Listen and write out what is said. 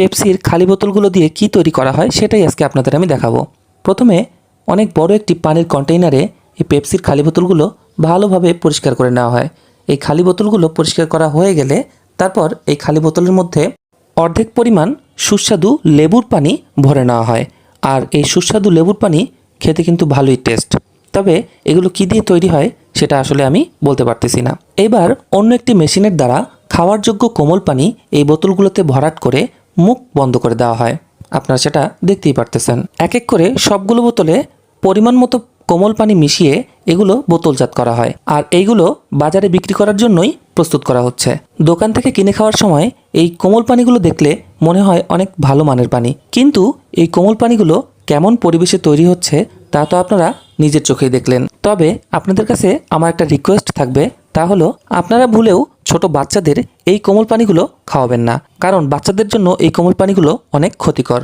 পেপসির খালি বোতলগুলো দিয়ে কি তৈরি করা হয় সেটাই আজকে আপনাদের আমি দেখাবো। প্রথমে অনেক বড় একটি পানির কন্টেইনারে এই পেপসির খালি বোতলগুলো ভালোভাবে পরিষ্কার করে নেওয়া হয়। এই খালি বোতলগুলো পরিষ্কার করা হয়ে গেলে তারপর এই খালি বোতলের মধ্যে অর্ধেক পরিমাণ সুস্বাদু লেবুর পানি ভরে নেওয়া হয়। আর এই সুস্বাদু লেবুর পানি খেতে কিন্তু ভালোই টেস্ট। তবে এগুলো কি দিয়ে তৈরি হয় সেটা আসলে আমি বলতে পারতেছি না। এবার অন্য একটি মেশিনের দ্বারা খাওয়ার যোগ্য কোমল পানি এই বোতলগুলোতে ভরাট করে মুখ বন্ধ করে দেওয়া হয়। আপনারা সেটা দেখতেই পারতেছেন। এক এক করে সবগুলো বোতলে পরিমাণ মতো কোমল পানি মিশিয়ে এগুলো বোতলজাত করা হয়। আর এইগুলো বাজারে বিক্রি করার জন্যই প্রস্তুত করা হচ্ছে। দোকান থেকে কিনে খাওয়ার সময় এই কোমল পানিগুলো দেখলে মনে হয় অনেক ভালো মানের পানি। কিন্তু এই কোমল পানিগুলো কেমন পরিবেশে তৈরি হচ্ছে তা তো আপনারা নিজের চোখেই দেখলেন। তবে আপনাদের কাছে আমার একটা রিকোয়েস্ট থাকবে। তা হলো, আপনারা ভুলেও ছোট বাচ্চাদের এই কোমল পানিগুলো খাওয়াবেন না। কারণ বাচ্চাদের জন্য এই কোমল পানিগুলো অনেক ক্ষতিকর।